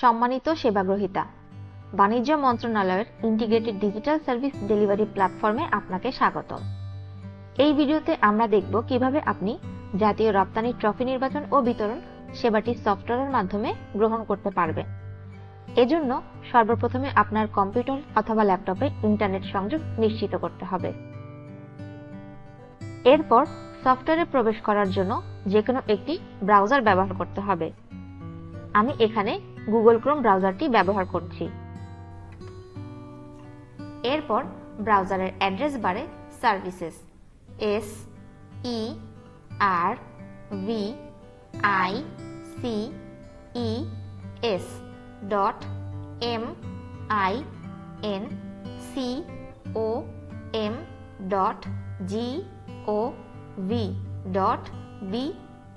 সম্মানিত সেবাগ্রহীতা, বাণিজ্য মন্ত্রণালয়ের ইন্টিগ্রেটেড ডিজিটাল সার্ভিস ডেলিভারি প্ল্যাটফর্মে আপনাকে স্বাগত এই ভিডিওতে আমরা দেখব কীভাবে আপনি জাতীয় রপ্তানি ট্রফি নির্বাচন ও বিতরণ সেবাটি সফটওয়্যারের মাধ্যমে গ্রহণ করতে পারবেন। এজন্য সর্বপ্রথমে আপনার কম্পিউটার অথবা ল্যাপটপে ইন্টারনেট সংযোগ নিশ্চিত করতে হবে। এরপর সফটওয়্যারে প্রবেশ করার জন্য যে কোনো একটি ব্রাউজার ব্যবহার করতে হবে। আমি এখানে গুগল ক্রোম ব্রাউজারটি ব্যবহার করছি। এরপর ব্রাউজারের অ্যাড্রেস বারে services, S, E, R, V, I, C, E, S, dot, M, I, N, C, O, M, dot, G, O, V, dot B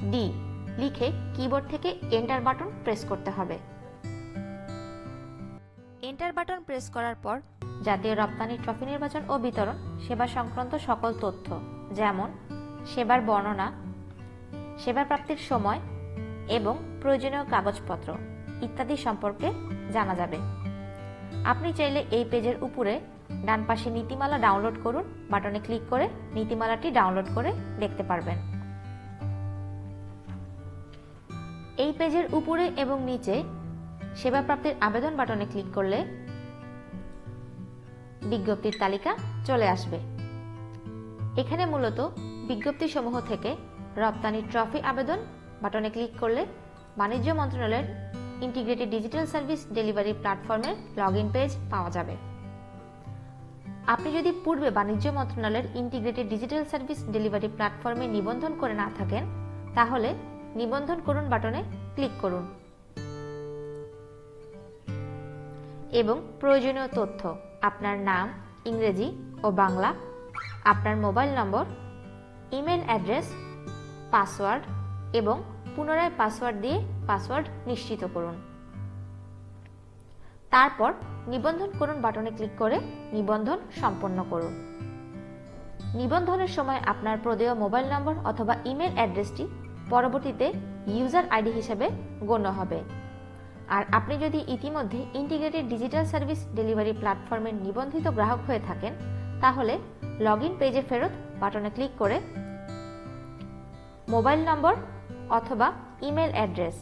D, লিখে কিবোর্ড থেকে এন্টার বাটন প্রেস করতে হবে। এন্টার বাটন প্রেস করার পর জাতীয় রপ্তানি trophy নির্বাচন ও বিতরণ, সেবা সংক্রান্ত সকল তথ্য, যেমন সেবার বর্ণনা সেবা প্রাপ্তির সময় এবং প্রয়োজনীয় কাগজপত্র ইত্যাদি সম্পর্কে জানা যাবে। আপনি চাইলে এই পেজের উপরে ডান পাশে নীতিমালা ডাউনলোড করুন, বাটনে ক্লিক করে নীতিমালাটি ডাউনলোড করে দেখতে পারবেন। এই পেজের উপরে এবং নিচে সেবা প্রাপ্তির আবেদন বাটনে ক্লিক করলে বিজ্ঞপ্তির তালিকা চলে আসবে। এখানে মূলত বিজ্ঞপ্তিসমূহ থেকে রপ্তানি ট্রফি আবেদন বাটনে ক্লিক করলে বাণিজ্য মন্ত্রণালয়ের ইন্টিগ্রেটেড ডিজিটাল সার্ভিস ডেলিভারি প্ল্যাটফর্মের লগ ইন পেজ পাওয়া যাবে। আপনি যদি পূর্বে বাণিজ্য মন্ত্রণালয়ের ইন্টিগ্রেটেড ডিজিটাল সার্ভিস ডেলিভারি প্ল্যাটফর্মে নিবন্ধন করে না থাকেন, তাহলে নিবন্ধন করুন বাটনে ক্লিক করুন। এবং প্রয়োজনীয় তথ্য, আপনার নাম, ইংরেজি ও বাংলা, আপনার মোবাইল নম্বর, ইমেল অ্যাড্রেস, পাসওয়ার্ড এবং পুনরায় পাসওয়ার্ড দিয়ে পাসওয়ার্ড নিশ্চিত করুন। তারপর নিবন্ধন করুন বাটনে ক্লিক করে নিবন্ধন সম্পন্ন করুন। নিবন্ধনের সময় আপনার প্রদেয় মোবাইল নম্বর অথবা ইমেল অ্যাড্রেসটি পরবর্তীতে ইউজার আইডি হিসেবে গণ্য হবে। আর আপনি যদি ইতিমধ্যে ইন্টিগ্রেটেড ডিজিটাল সার্ভিস ডেলিভারি প্ল্যাটফর্মের নিবন্ধিত গ্রাহক হয়ে থাকেন, তাহলে লগ ইন পেজে ফেরত বাটনে ক্লিক করে মোবাইল নম্বর অথবা ইমেল অ্যাড্রেস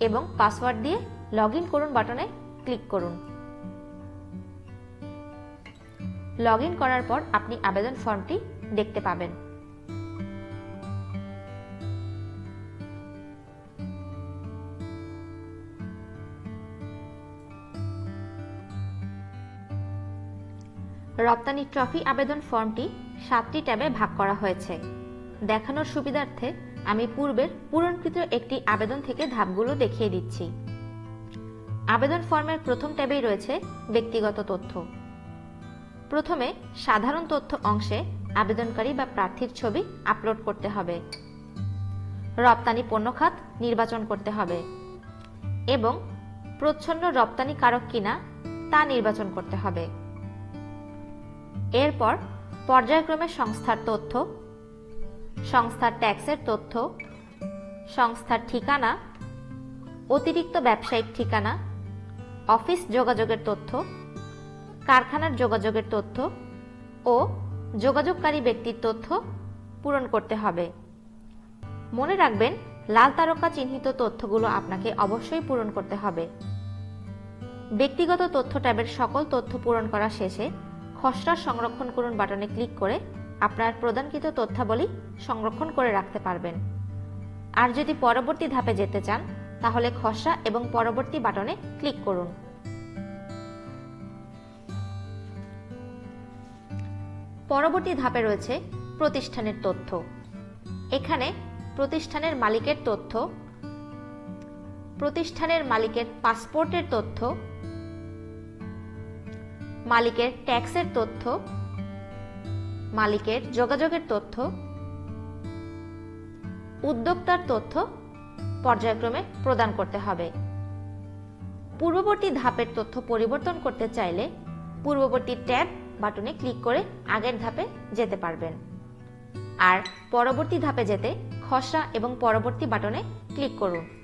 এবং পাসওয়ার্ড দিয়ে লগ ইন করুন বাটনে ক্লিক করুন। লগ ইন করার পর আপনি আবেদন ফর্মটি দেখতে পাবেন। রপ্তানি ট্রফি আবেদন ফর্মটি সাতটি ট্যাবে ভাগ করা হয়েছে। দেখানোর সুবিধার্থে আমি পূর্বের পূরণকৃত একটি আবেদন থেকে ধাপগুলো দেখিয়ে দিচ্ছি। আবেদন ফর্মের প্রথম ট্যাবেই রয়েছে ব্যক্তিগত তথ্য। প্রথমে সাধারণ তথ্য অংশে আবেদনকারী বা প্রার্থীর ছবি আপলোড করতে হবে। রপ্তানি পণ্য খাত নির্বাচন করতে হবে এবং প্রচ্ছন্ন রপ্তানি কারক কিনা তা নির্বাচন করতে হবে। এরপর পর্যায়ক্রমে সংস্থার তথ্য, সংস্থার ট্যাক্সের তথ্য, সংস্থার ঠিকানা, অতিরিক্ত ব্যবসায়িক ঠিকানা, অফিস যোগাযোগের তথ্য, কারখানার যোগাযোগের তথ্য ও যোগাযোগকারী ব্যক্তির তথ্য পূরণ করতে হবে। মনে রাখবেন, লাল তারকা চিহ্নিত তথ্যগুলো আপনাকে অবশ্যই পূরণ করতে হবে। ব্যক্তিগত তথ্য ট্যাবের সকল তথ্য পূরণ করা শেষে খসড়া সংরক্ষণ করুন বাটনে ক্লিক করে আপনার প্রদানকৃত তথ্যাবলী সংরক্ষণ করে রাখতে পারবেন। আর যদি পরবর্তী ধাপে যেতে চান, তাহলে খসড়া এবং পরবর্তী বাটনে ক্লিক করুন। পরবর্তী ধাপে রয়েছে প্রতিষ্ঠানের তথ্য। এখানে প্রতিষ্ঠানের মালিকের তথ্য, প্রতিষ্ঠানের মালিকের পাসপোর্টের তথ্য মালিকের ট্যাক্সের তথ্য, মালিকের যোগাযোগের তথ্য, উদ্যোক্তার তথ্য পর্যায়ক্রমে প্রদান করতে হবে। পূর্ববর্তী ধাপের তথ্য পরিবর্তন করতে চাইলে পূর্ববর্তী ট্যাব বাটনে ক্লিক করে আগের ধাপে যেতে পারবেন। আর পরবর্তী ধাপে যেতে খসড়া এবং পরবর্তী বাটনে ক্লিক করুন।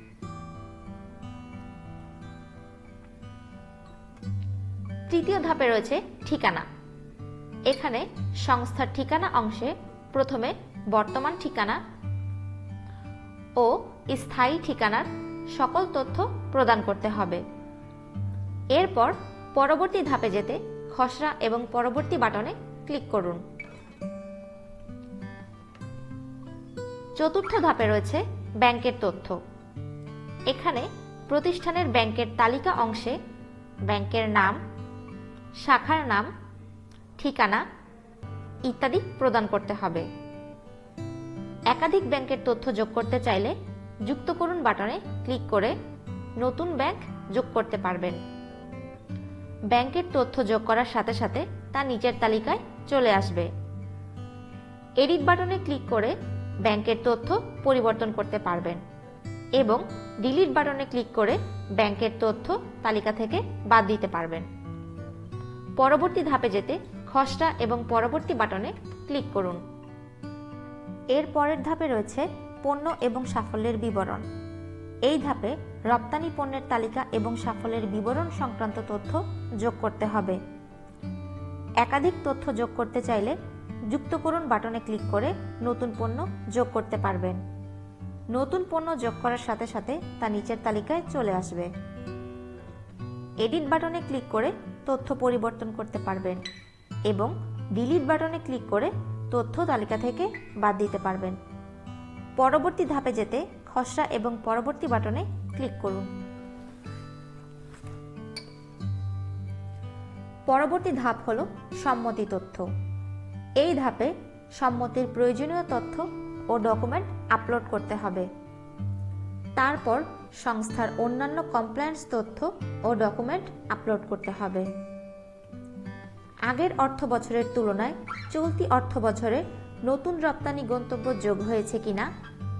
তৃতীয় ধাপে রয়েছে ঠিকানা। এখানে সংস্থার ঠিকানা অংশে প্রথমে বর্তমান ঠিকানা ও স্থায়ী ঠিকানার সকল তথ্য প্রদান করতে হবে। এরপর পরবর্তী ধাপে যেতে খসড়া এবং পরবর্তী বাটনে ক্লিক করুন। চতুর্থ ধাপে রয়েছে ব্যাংকের তথ্য। এখানে প্রতিষ্ঠানের ব্যাংকের তালিকা অংশে ব্যাংকের নাম শাখার নাম, ঠিকানা ইত্যাদি প্রদান করতে হবে। একাধিক ব্যাংকের তথ্য যোগ করতে চাইলে যুক্ত করুন বাটনে ক্লিক করে নতুন ব্যাংক যোগ করতে পারবেন। ব্যাংকের তথ্য যোগ করার সাথে সাথে তা নিচের তালিকায় চলে আসবে। এডিট বাটনে ক্লিক করে ব্যাংকের তথ্য পরিবর্তন করতে পারবেন এবং ডিলিট বাটনে ক্লিক করে ব্যাংকের তথ্য তালিকা থেকে বাদ দিতে পারবেন। পরবর্তী ধাপে যেতে খসড়া এবং পরবর্তী বাটনে ক্লিক করুন। এর পরের ধাপে রয়েছে পণ্য এবং সাফল্যের বিবরণ। এই ধাপে রপ্তানি পণ্যের তালিকা এবং সাফল্যের বিবরণ সংক্রান্ত তথ্য যোগ করতে হবে। একাধিক তথ্য যোগ করতে চাইলে যুক্ত করুন বাটনে ক্লিক করে নতুন পণ্য যোগ করতে পারবেন। নতুন পণ্য যোগ করার সাথে সাথে তা নিচের তালিকায় চলে আসবে। এডিট বাটনে ক্লিক করে তথ্য পরিবর্তন করতে পারবেন এবং ডিলিট বাটনে ক্লিক করে তথ্য তালিকা থেকে বাদ দিতে পারবেন। পরবর্তী ধাপে যেতে খসড়া এবং পরবর্তী বাটনে ক্লিক করুন। পরবর্তী ধাপ হল সম্মতি তথ্য। এই ধাপে সম্মতির প্রয়োজনীয় তথ্য ও ডকুমেন্ট আপলোড করতে হবে। তারপর সংস্থার অন্যান্য কমপ্লায়েন্স তথ্য ও ডকুমেন্ট আপলোড করতে হবে। আগের অর্থ বছরের তুলনায় চলতি অর্থ বছরে নতুন রপ্তানি গন্তব্য যোগ হয়েছে কিনা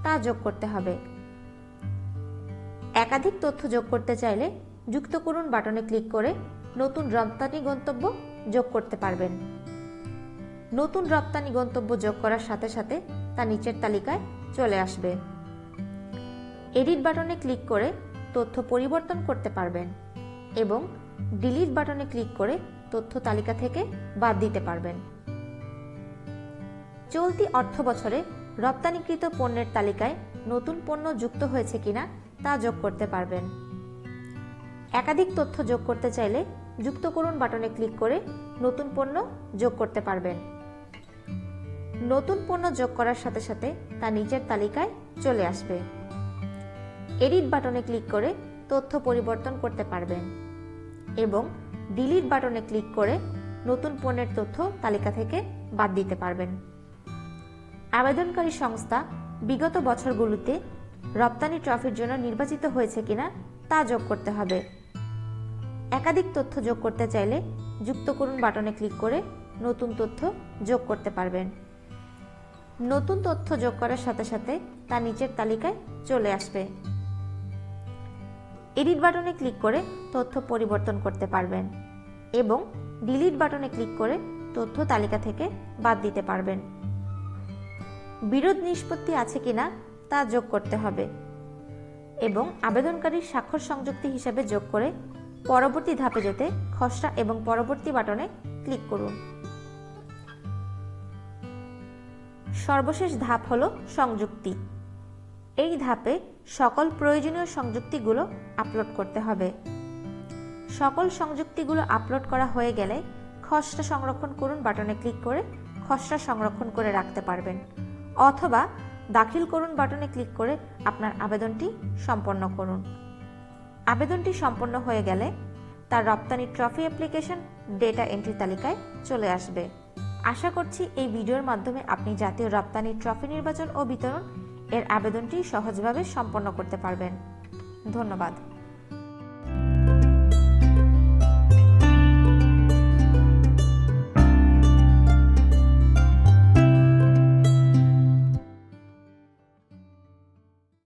তা যোগ করতে হবে। একাধিক তথ্য যোগ করতে চাইলে যুক্ত করুন বাটনে ক্লিক করে নতুন রপ্তানি গন্তব্য যোগ করতে পারবেন। নতুন রপ্তানি গন্তব্য যোগ করার সাথে সাথে তা নিচের তালিকায় চলে আসবে। এডিট বাটনে ক্লিক করে তথ্য পরিবর্তন করতে পারবেন এবং ডিলিট বাটনে ক্লিক করে তথ্য তালিকা থেকে বাদ দিতে পারবেন। চলতি অর্থ বছরে রপ্তানিকৃত পণ্যের তালিকায় নতুন পণ্য যুক্ত হয়েছে কিনা তা যোগ করতে পারবেন। একাধিক তথ্য যোগ করতে চাইলে যুক্ত করুন বাটনে ক্লিক করে নতুন পণ্য যোগ করতে পারবেন। নতুন পণ্য যোগ করার সাথে সাথে তা নিচের তালিকায় চলে আসবে। এডিট বাটনে ক্লিক করে তথ্য পরিবর্তন করতে পারবেন এবং ডিলিট বাটনে ক্লিক করে নতুন পণ্যের তথ্য তালিকা থেকে বাদ দিতে পারবেন। আবেদনকারী সংস্থা বিগত বছরগুলোতে রপ্তানি ট্রফির জন্য নির্বাচিত হয়েছে কিনা তা যোগ করতে হবে। একাধিক তথ্য যোগ করতে চাইলে যুক্ত করুন বাটনে ক্লিক করে নতুন তথ্য যোগ করতে পারবেন। নতুন তথ্য যোগ করার সাথে সাথে তা নিচের তালিকায় চলে আসবে। এডিট বাটনে ক্লিক করে তথ্য পরিবর্তন করতে পারবেন এবং ডিলিট বাটনে ক্লিক করে তথ্য তালিকা থেকে বাদ দিতে পারবেন। বিরোধ নিষ্পত্তি আছে কিনা তা যোগ করতে হবে এবং আবেদনকারীর স্বাক্ষর সংযুক্তি হিসাবে যোগ করে পরবর্তী ধাপে যেতে খসড়া এবং পরবর্তী বাটনে ক্লিক করুন। সর্বশেষ ধাপ হল সংযুক্তি। এই ধাপে সকল প্রয়োজনীয় সংযুক্তিগুলো আপলোড করতে হবে। সকল সংযুক্তিগুলো আপলোড করা হয়ে গেলে খসড়া সংরক্ষণ করুন বাটনে ক্লিক করে খসড়া সংরক্ষণ করে রাখতে পারবেন। অথবা দাখিল করুন বাটনে ক্লিক করে আপনার আবেদনটি সম্পন্ন করুন। আবেদনটি সম্পন্ন হয়ে গেলে তার রপ্তানি ট্রফি অ্যাপ্লিকেশন ডেটা এন্ট্রি তালিকায় চলে আসবে। আশা করছি এই ভিডিওর মাধ্যমে আপনি জাতীয় রপ্তানি ট্রফি নির্বাচন ও বিতরণ এর আবেদনটি সহজভাবে সম্পন্ন করতে পারবেন। ধন্যবাদ।